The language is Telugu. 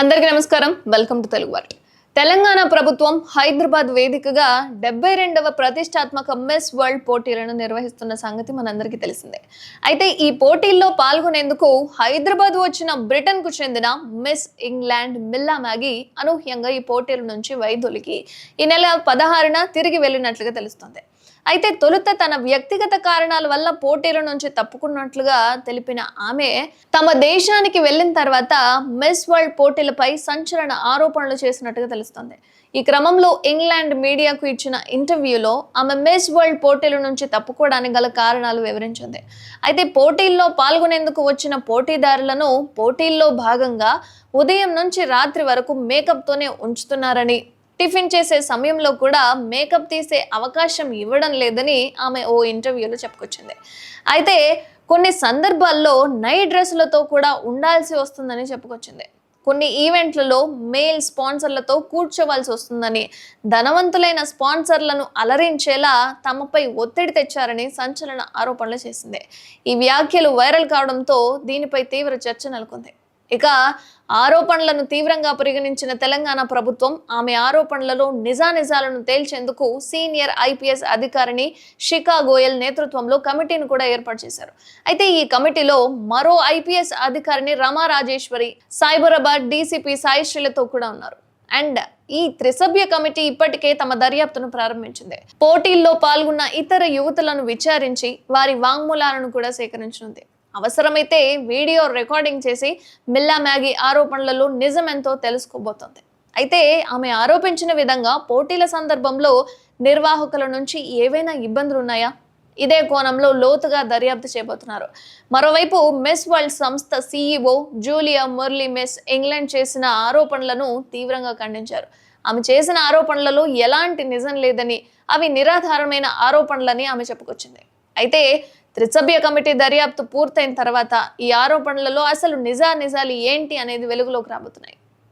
అందరికీ నమస్కారం. వెల్కమ్ టు తెలుగు వార్త తెలంగాణ ప్రభుత్వం హైదరాబాద్ వేదికగా డెబ్బై రెండవ ప్రతిష్టాత్మక మిస్ వరల్డ్ పోటీలను నిర్వహిస్తున్న సంగతి మనందరికీ తెలిసిందే. అయితే ఈ పోటీల్లో పాల్గొనేందుకు హైదరాబాద్ వచ్చిన బ్రిటన్కు చెందిన మిస్ ఇంగ్లాండ్ మిల్లా మ్యాగీ అనూహ్యంగా ఈ పోటీల నుంచి వైదొలికి ఈ నెల పదహారున తిరిగి వెళ్ళినట్లుగా తెలుస్తోంది. అయితే తొలుత తన వ్యక్తిగత కారణాల వల్ల పోటీల నుంచి తప్పుకున్నట్లుగా తెలిపిన ఆమె తమ దేశానికి వెళ్ళిన తర్వాత మిస్ వరల్డ్ పోటీలపై సంచలన ఆరోపణలు చేసినట్టుగా తెలుస్తోంది. ఈ క్రమంలో ఇంగ్లాండ్ మీడియాకు ఇచ్చిన ఇంటర్వ్యూలో ఆమె మిస్ వరల్డ్ పోటీల నుంచి తప్పుకోవడానికి గల కారణాలు వివరించింది. అయితే పోటీల్లో పాల్గొనేందుకు వచ్చిన పోటీదారులను పోటీల్లో భాగంగా ఉదయం నుంచి రాత్రి వరకు మేకప్తోనే ఉంచుతున్నారని టిఫిన్ చేసే సమయంలో కూడా మేకప్ తీసే అవకాశం ఇవ్వడం లేదని ఆమె ఓ ఇంటర్వ్యూలో చెప్పుకొచ్చింది. అయితే కొన్ని సందర్భాల్లో నైట్ డ్రెస్సులతో కూడా ఉండాల్సి వస్తుందని చెప్పుకొచ్చింది. కొన్ని ఈవెంట్లలో మేల్ స్పాన్సర్లతో కూర్చోవలసి వస్తుందని ధనవంతులైన స్పాన్సర్లను అలరించేలా తమపై ఒత్తిడి తెచ్చారని సంచలన ఆరోపణలు చేసింది. ఈ వ్యాఖ్యలు వైరల్ కావడంతో దీనిపై తీవ్ర చర్చ నెలకొంది. ఇక ఆరోపణలను తీవ్రంగా పరిగణించిన తెలంగాణ ప్రభుత్వం ఆమె ఆరోపణలలో నిజానిజాలను తేల్చేందుకు సీనియర్ ఐపీఎస్ అధికారిని షికా గోయల్ నేతృత్వంలో కమిటీని కూడా ఏర్పాటు చేశారు. అయితే ఈ కమిటీలో మరో ఐపీఎస్ అధికారిని రమా రాజేశ్వరి సైబరాబాద్ డీసీపీ సాయిశ్రీలతో కూడా ఉన్నారు. అండ్ ఈ త్రిసభ్య కమిటీ ఇప్పటికే తమ దర్యాప్తును ప్రారంభించింది. పోటీల్లో పాల్గొన్న ఇతర యువతులను విచారించి వారి వాంగ్మూలాలను కూడా సేకరించనుంది. అవసరమైతే వీడియో రికార్డింగ్ చేసి మిల్లా మ్యాగీ ఆరోపణలలో నిజమెంతో తెలుసుకోబోతోంది. అయితే ఆమె ఆరోపించిన విధంగా పోటీల సందర్భంలో నిర్వాహకుల నుంచి ఏవైనా ఇబ్బందులు ఉన్నాయా ఇదే కోణంలో లోతుగా దర్యాప్తు చేయబోతున్నారు. మరోవైపు మిస్ వరల్డ్ సంస్థ CEO Julia Morley Miss England చేసిన ఆరోపణలను తీవ్రంగా ఖండించారు. ఆమె చేసిన ఆరోపణలలో ఎలాంటి నిజం లేదని అవి నిరాధారమైన ఆరోపణలని ఆమె చెప్పుకొచ్చింది. అయితే త్రిసభ్య కమిటీ దర్యాప్తు పూర్తయిన తర్వాత ఈ ఆరోపణలలో అసలు నిజా నిజాలు ఏంటి అనేది వెలుగులోకి రాబోతున్నాయి.